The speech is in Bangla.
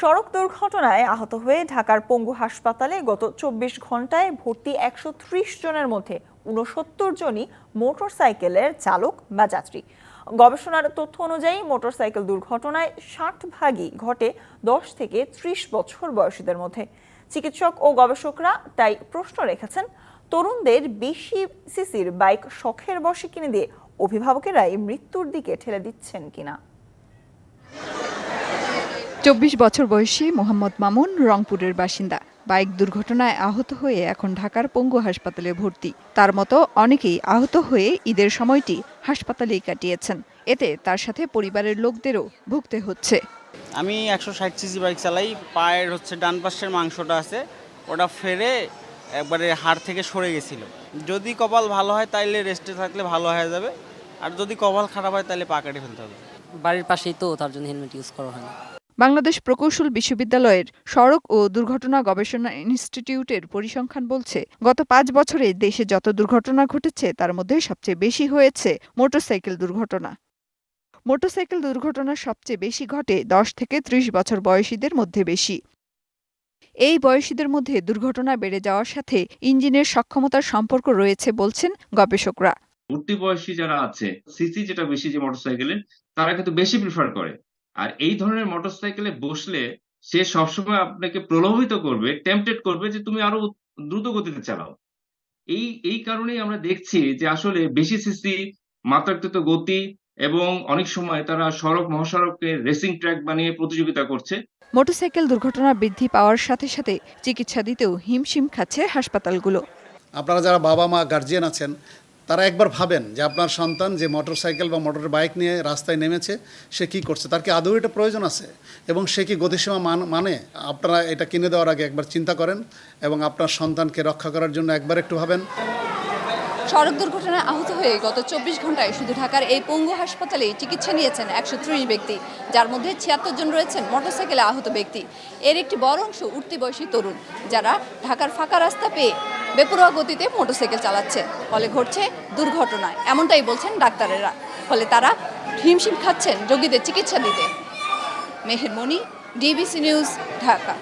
সড়ক দুর্ঘটনায় আহত হয়ে ঢাকার পঙ্গু হাসপাতালে গত চব্বিশ ঘন্টায় ভর্তি একশো ত্রিশ জনের মধ্যে উনসত্তর জনই মোটরসাইকেলের চালক বা যাত্রী। গবেষণার তথ্য অনুযায়ী মোটরসাইকেল দুর্ঘটনায় ষাট ভাগই ঘটে দশ থেকে ত্রিশ বছর বয়সীদের মধ্যে। চিকিৎসক ও গবেষকরা তাই প্রশ্ন রেখেছেন, তরুণদের বেশি সিসির বাইক শখের বসে কিনে দিয়ে অভিভাবকেরাই মৃত্যুর দিকে ঠেলে দিচ্ছেন কিনা। চব্বিশ বছর বয়সী মোহাম্মদ মামুন রংপুরের বাসিন্দা। বাইক দুর্ঘটনায় আহত হয়ে এখন ঢাকার পঙ্গু হাসপাতালে ভর্তি। তার মতো অনেকেই আহত হয়ে ঈদের সময়টি হাসপাতালেই কাটিয়েছেন। এতে তার সাথে পরিবারের লোকদেরও ভুগতে হচ্ছে। আমি একশো ষাট সিসি বাইক চালাই পায়ের হচ্ছে ডান পাশের মাংসটা আছে ওটা ফেরে একবারে হাড় থেকে সরে গেছিল। যদি কপাল ভালো হয় তাইলে রেস্টে থাকলে ভালো হয়ে যাবে আর যদি কপাল খারাপ হয় তাহলে পা কেটে ফেলতে হবে। বাড়ির পাশেই তো তার জন্য হেলমেট ইউজ করা হয় না। বাংলাদেশ প্রকৌশল বিশ্ববিদ্যালয়ের সড়ক ও দুর্ঘটনা গবেষণা ইনস্টিটিউটের পরিসংখ্যান বলছে, গত পাঁচ বছরে দেশে যত দুর্ঘটনা ঘটেছে, তার মধ্যে সবচেয়ে বেশি হয়েছে মোটরসাইকেল দুর্ঘটনা। মোটরসাইকেল দুর্ঘটনা সবচেয়ে বেশি ঘটে দশ থেকে ত্রিশ বছর বয়সীদের মধ্যে বেশি। এই বয়সীদের মধ্যে দুর্ঘটনা বেড়ে যাওয়ার সাথে ইঞ্জিনের সক্ষমতার সম্পর্ক রয়েছে বলছেন গবেষকরা। বয়সী যারা আছে, সিসি যেটা বেশি যে মোটরসাইকেলের, তারা কিন্তু বেশি প্রিফার করে। আর এই ধরনের মোটরসাইকেলে বসলে সে সবসময় আপনাকে প্রলোভিত করবে টেম্পটেড করবে যে তুমি আরও দ্রুত গতিতে চালাও। এই এই কারণেই আমরা দেখছি যে আসলে বেশি সিসি মাত্রাতিরিক্ত গতি এবং অনেক সময় তারা সড়ক মহাসড়কে রেসিং ট্র্যাক বানিয়ে প্রতিযোগিতা করছে। মোটরসাইকেল দুর্ঘটনা বৃদ্ধি পাওয়ার সাথে সাথে চিকিৎসা দিতেও হিমশিম খাচ্ছে হাসপাতালগুলো। আপনারা যারা বাবা মা গার্জিয়ান আছেন তারা একবার ভাবেন যে আপনার সন্তান যে মোটরসাইকেল বা মোটর বাইক নিয়ে রাস্তায় নেমেছে, সে কি করছে? তার কি আদৌ এটা প্রয়োজন আছে? এবং সে কি গতিসীমা মান মানে? আপনারা এটা কিনে দেওয়ার আগে একবার চিন্তা করেন এবং আপনার সন্তানকে রক্ষা করার জন্য একবার একটু ভাবেন। সড়ক দুর্ঘটনায় আহত হয়ে গত চব্বিশ ঘন্টায় শুধু ঢাকার এই পঙ্গু হাসপাতালে চিকিৎসা নিয়েছেন একশো ত্রিশ ব্যক্তি, যার মধ্যে ছিয়াত্তর জন রয়েছেন মোটরসাইকেলে আহত ব্যক্তি। এর একটি বড় অংশ উঠতি বয়সী তরুণ, যারা ঢাকার ফাঁকা রাস্তা পেয়ে বেপরোয়া গতিতে মোটরসাইকেল চালাচ্ছে। ফলে ঘটছে দুর্ঘটনা এমনটাই বলছেন ডাক্তারেরা। ফলে তারা হিমশিম খাচ্ছেন রোগীদের চিকিৎসা দিতে। Mehermoni, DBC news, Dhaka.